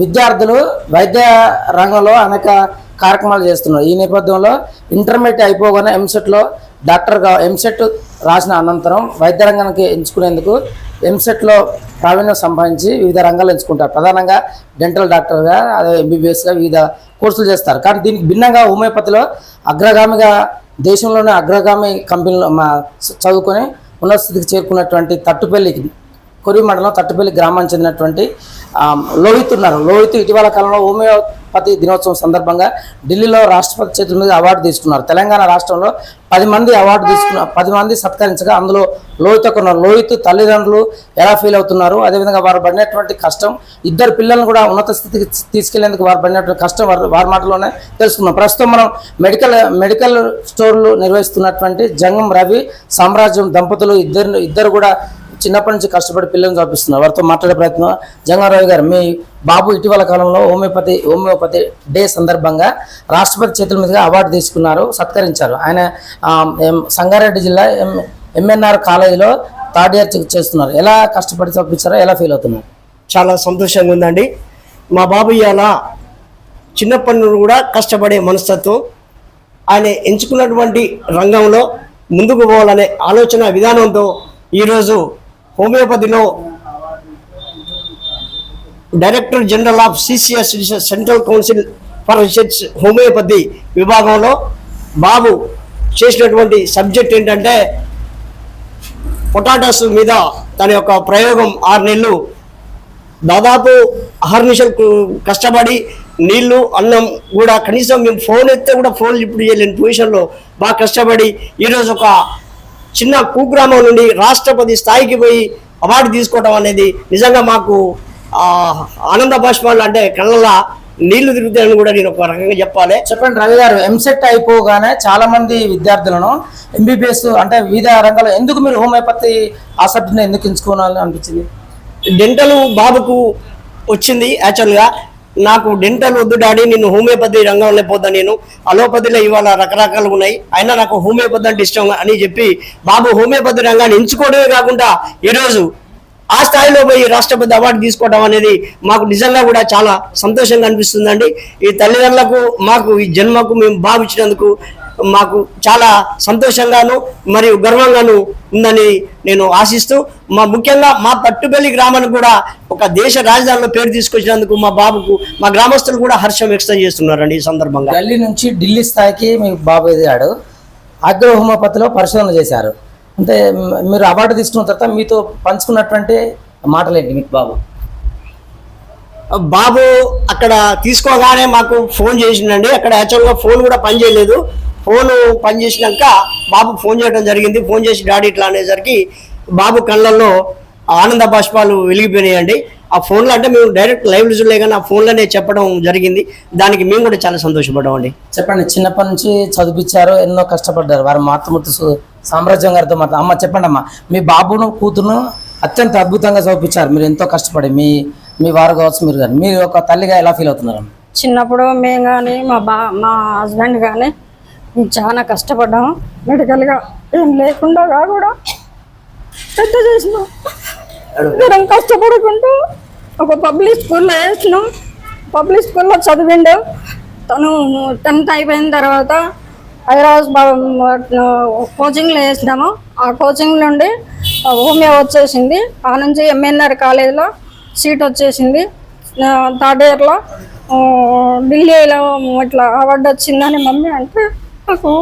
విద్యార్థులు వైద్య రంగంలో అనేక కార్యక్రమాలు చేస్తున్నారు. ఈ నేపథ్యంలో ఇంటర్మీడియట్ అయిపోగానే ఎంసెట్లో డాక్టర్గా ఎంసెట్ రాసిన అనంతరం వైద్య రంగానికి ఎంచుకునేందుకు ఎంసెట్లో ప్రావీణ్యం సంపాదించి వివిధ రంగాలు ఎంచుకుంటారు. ప్రధానంగా డెంటల్ డాక్టర్గా అదే ఎంబీబీఎస్గా వివిధ కోర్సులు చేస్తారు. కానీ దీనికి భిన్నంగా హోమియోపతిలో అగ్రగామిగా దేశంలోనే అగ్రగామి కంపెనీలో మా చదువుకొని ఉన్నత స్థితికి చేరుకున్నటువంటి తట్టుపల్లికి కొరి మండలం తట్టుపల్లి గ్రామానికి చెందినటువంటి లోహిత్ ఉన్నారు. లోహిత్ ఇటీవల కాలంలో హోమియోపతి దినోత్సవం సందర్భంగా ఢిల్లీలో రాష్ట్రపతి చేతుల మీద అవార్డు తీసుకున్నారు. తెలంగాణ రాష్ట్రంలో పది మంది అవార్డు తీసుకున్న పది మంది సత్కరించగా అందులో లోహిత్ ఒక ఉన్నారు. లోహిత్ తల్లిదండ్రులు ఎలా ఫీల్ అవుతున్నారు? అదేవిధంగా వారు పడినటువంటి కష్టం ఇద్దరు పిల్లలను కూడా ఉన్నత స్థితికి తీసుకెళ్ళేందుకు వారు పడినటువంటి కష్టం వారి వారి మాటలోనే తెలుసుకున్నాం ప్రస్తుతం మనం మెడికల్ మెడికల్ స్టోర్లు నిర్వహిస్తున్నటువంటి జంగం రవి సామ్రాజ్యం దంపతులు ఇద్దరు ఇద్దరు కూడా చిన్నప్పటి నుంచి కష్టపడి పిల్లల్ని చదివిస్తున్నారు. వారితో మాట్లాడే ప్రయత్నం. జంగారావు గారు మీ బాబు ఇటీవల కాలంలో హోమియోపతి హోమియోపతి డే సందర్భంగా రాష్ట్రపతి చేతుల మీదుగా అవార్డు తీసుకున్నారు సత్కరించారు. ఆయన సంగారెడ్డి జిల్లా ఎం ఎంఎన్ఆర్ కాలేజీలో థర్డ్ ఇయర్ చేస్తున్నారు. ఎలా కష్టపడి చదివించారో ఎలా ఫీల్ అవుతున్నారు? చాలా సంతోషంగా ఉందండి. మా బాబు ఇవాళ చిన్నప్పటి నుండి కూడా కష్టపడే మనస్తత్వం ఆయన ఎంచుకున్నటువంటి రంగంలో ముందుకు పోవాలనే ఆలోచన విధానంతో ఈరోజు హోమియోపతిలో director general of CCS central council for research homeopathy విభాగంలో బాబు చేసినటువంటి సబ్జెక్ట్ ఏంటంటే పొటాటోస్ మీద తన యొక్క ప్రయోగం ఆరు నెలలు. దాదాపు అహర్నిశలు కష్టపడి నీళ్ళు అన్నం కూడా కనీసం మేము ఫోన్ ఎత్తే కూడా ఫోన్ ఇప్పుడు చేయలేని పొజిషన్లో బాగా కష్టపడి ఈరోజు ఒక చిన్న కుగ్రామం నుండి రాష్ట్రపతి స్థాయికి పోయి అవార్డు తీసుకోవడం అనేది నిజంగా మాకు ఆనంద బాష్పాలు అంటే కళ్ళ నీళ్ళు తిరుగుతాయని కూడా నేను ఒక రకంగా చెప్పాలి. చెప్పండి రవి గారు ఎంసెట్ అయిపోగానే చాలా మంది విద్యార్థులను ఎంబీబీఎస్ అంటే వివిధ రంగాల్లో ఎందుకు మీరు హోమియోపతి ఆ సబ్జెక్ట్ని ఎందుకు ఎంచుకోవాలని అనిపించింది? డెంటల్ బాబుకు వచ్చింది యాక్చువల్గా. నాకు డెంటల్ వద్దు డాడీ నేను హోమియోపతి రంగంలో పోతా నేను. అలోపతిలో ఇవాళ రకరకాలు ఉన్నాయి. అయినా నాకు హోమియోపతి అంటే ఇష్టం అని చెప్పి బాబు హోమియోపతి రంగాన్ని ఎంచుకోవడమే కాకుండా ఈరోజు ఆ స్థాయిలో పోయి రాష్ట్రపతి అవార్డు తీసుకోవడం అనేది మాకు నిజంగా కూడా చాలా సంతోషంగా అనిపిస్తుందండి. ఈ తల్లిదండ్రులకు మాకు ఈ జన్మకు మేము భావించినందుకు మాకు చాలా సంతోషంగాను మరియు గర్వంగాను ఉందని నేను ఆశిస్తూ మా ముఖ్యంగా మా పట్టుబెల్లి గ్రామానికి కూడా ఒక దేశ రాజధానిలో పేరు తీసుకొచ్చినందుకు మా బాబుకు మా గ్రామస్తులు కూడా హర్షం వ్యక్తం చేస్తున్నారండి ఈ సందర్భంగా. ఢిల్లీ నుంచి ఢిల్లీ స్థాయికి మీ బాబు ఎదిగాడు. అగ్ర హోమియోపతిలో పరిశోధన చేశారు. అంటే మీరు అవార్డు తీసుకున్న తర్వాత మీతో పంచుకున్నటువంటి మాటలేంటి మీకు బాబు? బాబు అక్కడ తీసుకోగానే మాకు ఫోన్ చేసిండండి. అక్కడ యాక్చువల్గా ఫోన్ కూడా పనిచేయలేదు. ఫోన్ పనిచేసినాక బాబు ఫోన్ చేయడం జరిగింది. ఫోన్ చేసి డాడీ ఇట్లా అనేసరికి బాబు కళ్ళల్లో ఆనంద బాష్పాలు వెలిగిపోయినాయండి. ఆ ఫోన్లో అంటే మేము డైరెక్ట్ లైవ్ చూడలే కానీ ఆ ఫోన్లోనే చెప్పడం జరిగింది. దానికి మేము కూడా చాలా సంతోషపడ్డామండి. చెప్పండి చిన్నప్పటి నుంచి చదివించారు ఎన్నో కష్టపడ్డారు. వారి మాతృమూర్తి సు- సామ్రాజ్యం గారితో మాత్రం అమ్మ చెప్పండి అమ్మా మీ బాబును కూతురును అత్యంత అద్భుతంగా చదివించారు. మీరు ఎంతో కష్టపడి మీ మీ వారు కావచ్చు మీరు కానీ. మీరు ఒక తల్లిగా ఎలా ఫీల్ అవుతున్నారు చిన్నప్పుడు మేము కానీ మా బా మా హస్బెండ్ కానీ చాలా కష్టపడ్డాము మెడికల్గా ఏం లేకుండా కూడా పెద్ద చేసినాం. ఇద్దరం కష్టపడుకుంటూ ఒక పబ్లిక్ స్కూల్లో వేసినాం. పబ్లిక్ స్కూల్లో చదివిండు. తను టెన్త్ అయిపోయిన తర్వాత హైదరాబాద్ కోచింగ్లో వేసినాము. ఆ కోచింగ్ నుండి హోమియో వచ్చేసింది. ఆ నుంచి ఎంఎన్ఆర్ కాలేజీలో సీట్ వచ్చేసింది. థర్డ్ ఇయర్లో ఢిల్లీలో ఇట్లా అవార్డు వచ్చిందని మమ్మీ అంటే నాకు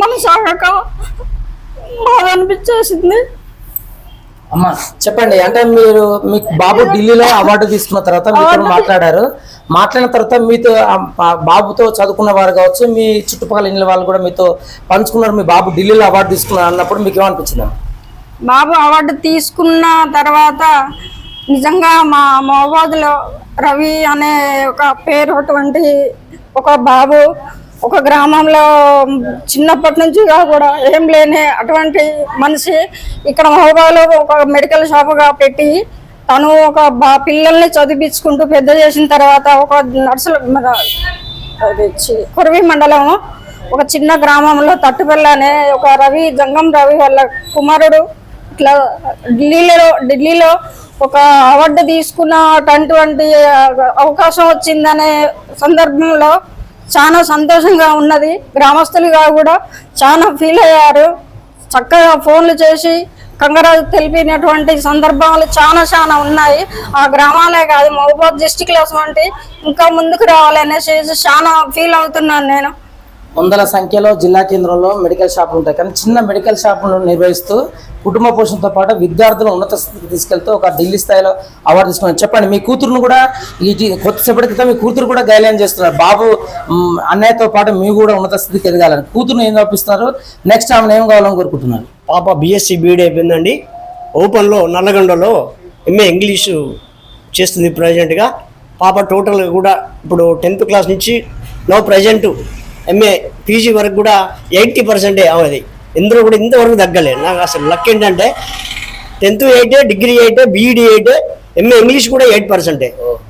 మనసాగక బాగా అనిపించేసింది. అమ్మ చెప్పండి అంటే మీరు మీ బాబు ఢిల్లీలో అవార్డు తీసుకున్న తర్వాత మీతో మాట్లాడారు. మాట్లాడిన తర్వాత మీతో బాబుతో చదువుకున్న వారు కావచ్చు మీ చుట్టుపక్కల ఇండ్ల వాళ్ళు కూడా మీతో పంచుకున్నారు మీ బాబు ఢిల్లీలో అవార్డు తీసుకున్నారు అన్నప్పుడు మీకు ఏమనిపించింది బాబు అవార్డు తీసుకున్న తర్వాత నిజంగా మా మహబాద్లో రవి అనే ఒక పేరు అటువంటి ఒక బాబు ఒక గ్రామంలో చిన్నప్పటి నుంచిగా కూడా ఏం లేని అటువంటి మనిషి ఇక్కడ మహబాద్లో ఒక మెడికల్ షాపుగా పెట్టి తను ఒక బా పిల్లల్ని చదివించుకుంటూ పెద్ద చేసిన తర్వాత ఒక నర్సులు అది చి- కురవి మండలం ఒక చిన్న గ్రామంలో తట్టుపల్లి అనే ఒక రవి జంగం రవి వాళ్ళ కుమారుడు ఇట్లా ఢిల్లీలో ఢిల్లీలో ఒక అవార్డు తీసుకున్నటువంటి అవకాశం వచ్చిందనే సందర్భంలో చాలా సంతోషంగా ఉన్నది. గ్రామస్తులుగా కూడా చాలా ఫీల్ అయ్యారు. చక్కగా ఫోన్లు చేసి కంగరాజు తెలిపినటువంటి సందర్భాలు చాలా చాలా ఉన్నాయి. ఆ గ్రామాలే కాదు మహబూబాద్ డిస్టిక్లో వంటి ఇంకా ముందుకు రావాలనేసి చాలా ఫీల్ అవుతున్నాను నేను. వందల సంఖ్యలో జిల్లా కేంద్రంలో మెడికల్ షాపులు ఉంటాయి. కానీ చిన్న మెడికల్ షాపులను నిర్వహిస్తూ కుటుంబ పోషణతో పాటు విద్యార్థులను ఉన్నత స్థితికి తీసుకెళ్తూ ఒక ఢిల్లీ స్థాయిలో అవార్డు తీసుకున్నారు. చెప్పండి మీ కూతురును కూడా ఈ కొద్దిసేపటి క్రితం మీ కూతురు కూడా గైడ్లైన్ చేస్తున్నారు. బాబు అన్నయ్యతో పాటు మీ కూడా ఉన్నత స్థితికి ఎదగాలని. కూతురుని ఏం చూపిస్తున్నారు? నెక్స్ట్ ఆమెను ఏం కావాలని కోరుకుంటున్నారు? పాప బీఎస్సీ బీఈడి అయిపోయిందండి. ఓపెన్లో నల్లగొండలో ఎంఏ ఇంగ్లీషు చేస్తుంది ప్రజెంట్గా. పాప టోటల్ కూడా ఇప్పుడు టెన్త్ క్లాస్ నుంచి నో ప్రజెంట్ ఎంఏ పీజీ వరకు కూడా ఎయిటీ పర్సెంటే అవ్వదు. ఇందులో కూడా ఇంతవరకు తగ్గలేదు. నాకు అసలు లక్ ఏంటంటే టెన్త్ ఎయిటే డిగ్రీ ఎయిటే బీఈడీ ఎయిటే ఎంఏ ఇంగ్లీష్ కూడా ఎయిట్ పర్సెంటే.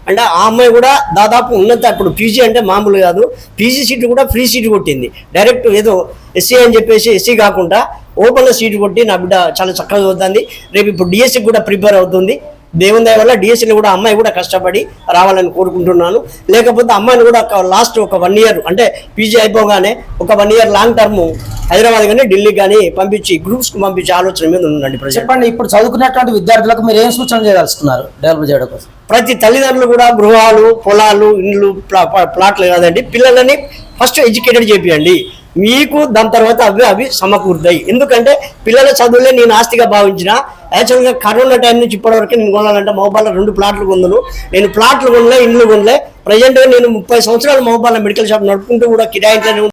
అంటే ఆ అమ్మాయి కూడా దాదాపు ఉన్నత ఇప్పుడు పీజీ అంటే మామూలు కాదు. పీజీ సీట్ కూడా ఫ్రీ సీట్ కొట్టింది. డైరెక్ట్ ఏదో ఎస్సీ అని చెప్పేసి ఎస్సీ కాకుండా ఓపెన్లో సీట్ కొట్టి నా బిడ్డ చాలా చక్కగా చదువుతుంది. రేపు ఇప్పుడు డిఎస్సి కూడా ప్రిపేర్ అవుతుంది. దేవుని దయ వల్ల డిఎస్సీని కూడా అమ్మాయి కూడా కష్టపడి రావాలని కోరుకుంటున్నాను. లేకపోతే అమ్మాయిని కూడా ఒక లాస్ట్ ఒక వన్ ఇయర్ అంటే పీజీ అయిపోగానే ఒక one year long term Hyderabad కానీ ఢిల్లీ కానీ పంపించి గ్రూప్స్కి పంపించే ఆలోచన మీద ఉందండి చెప్పండి ఇప్పుడు చదువుకునేటువంటి విద్యార్థులకు మీరు ఏం సూచన చేయదలుచుకున్నారు? డెవలప్ చేయడం కోసం. ప్రతి తల్లిదండ్రులు కూడా గృహాలు పొలాలు ఇండ్లు ప్లా- ప్లాట్లు కాదండి పిల్లలని ఫస్ట్ ఎడ్యుకేటెడ్ చేపియండి. మీకు దాని తర్వాత అవి అవి సమకూరుతాయి. ఎందుకంటే పిల్లల చదువులే నేను ఆస్తిగా భావించిన. యాక్చువల్గా కరోనా టైం నుంచి ఇప్పటివరకు నేను కొనాలంటే మహబాల్లో రెండు ప్లాట్లు కొందను నేను ప్లాట్లు కొనలే ఇండ్లు కొనలే. ప్రజెంట్గా నేను ముప్పై సంవత్సరాలు మహబాల్లో మెడికల్ షాప్ నడుపుకుంటూ కూడా కిరాయింట్లోనే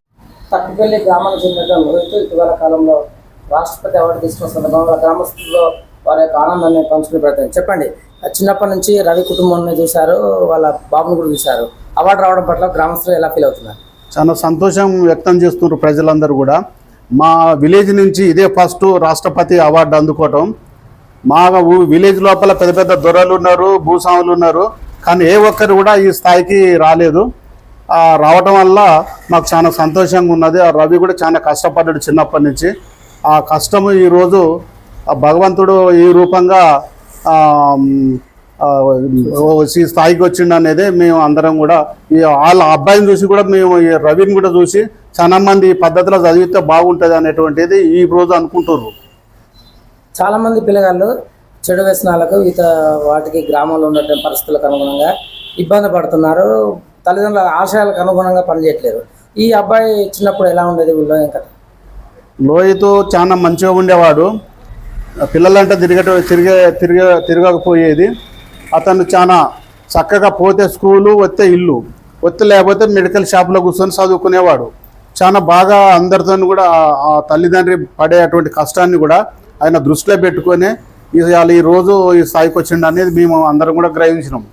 తక్కువల్లి గ్రామానికి చెందిన రోహిత్ ఇటీవల కాలంలో రాష్ట్రపతి అవార్డు తీసుకున్న సందర్భంలో గ్రామస్తుల్లో వారి యొక్క ఆనందాన్ని పంచుకునే ప్రయత్నం. చెప్పండి చిన్నప్పటి నుంచి రవి కుటుంబాన్ని చూశారు వాళ్ళ బాబుని కూడా చూశారు. అవార్డు రావడం పట్ల గ్రామస్తులు ఎలా ఫీల్ అవుతున్నారు? చాలా సంతోషం వ్యక్తం చేస్తున్నారు ప్రజలందరూ కూడా. మా విలేజ్ నుంచి ఇదే ఫస్ట్ రాష్ట్రపతి అవార్డు అందుకోవటం. మా ఊ- విలేజ్ లోపల పెద్ద పెద్ద దొరలు ఉన్నారు భూస్వాములు ఉన్నారు కానీ ఏ ఒక్కరు కూడా ఈ స్థాయికి రాలేదు. రావటం వల్ల మాకు చాలా సంతోషంగా ఉన్నది. ఆ రవి కూడా చాలా కష్టపడ్డాడు చిన్నప్పటి నుంచి. ఆ కష్టము ఈరోజు భగవంతుడు ఈ రూపంగా ఈ స్థాయికి వచ్చిండు అనేది మేము అందరం కూడా ఈ వాళ్ళ అబ్బాయిని చూసి కూడా మేము ఈ రవిని కూడా చూసి చాలా మంది ఈ పద్ధతిలో చదివితే బాగుంటుంది అనేటువంటిది ఈ రోజు అనుకుంటున్నారు చాలా మంది పిల్లగాళ్ళు చెడు వ్యసనాలకు ఇత వాటికి గ్రామంలో ఉన్నటువంటి పరిస్థితులకు అనుగుణంగా ఇబ్బంది పడుతున్నారు. తల్లిదండ్రుల ఆశయాలకు అనుగుణంగా పనిచేయట్లేదు. ఈ అబ్బాయి చిన్నప్పుడు ఎలా ఉండేది? ఏం కథ లోయతో చాలా మంచిగా ఉండేవాడు. పిల్లలంటే తిరగట తిరిగే తిరిగే తిరగకపోయేది. అతను చాలా చక్కగా పోతే స్కూలు వస్తే ఇల్లు. వస్తే లేకపోతే మెడికల్ షాప్లో కూర్చొని చదువుకునేవాడు. చాలా బాగా అందరితో కూడా ఆ- తల్లిదండ్రి పడే అటువంటి కష్టాన్ని కూడా ఆయన దృష్టిలో పెట్టుకొని ఇవాళ ఈ రోజు ఈ స్థాయికి వచ్చిండు అనేది మేము అందరం కూడా గ్రహించినాము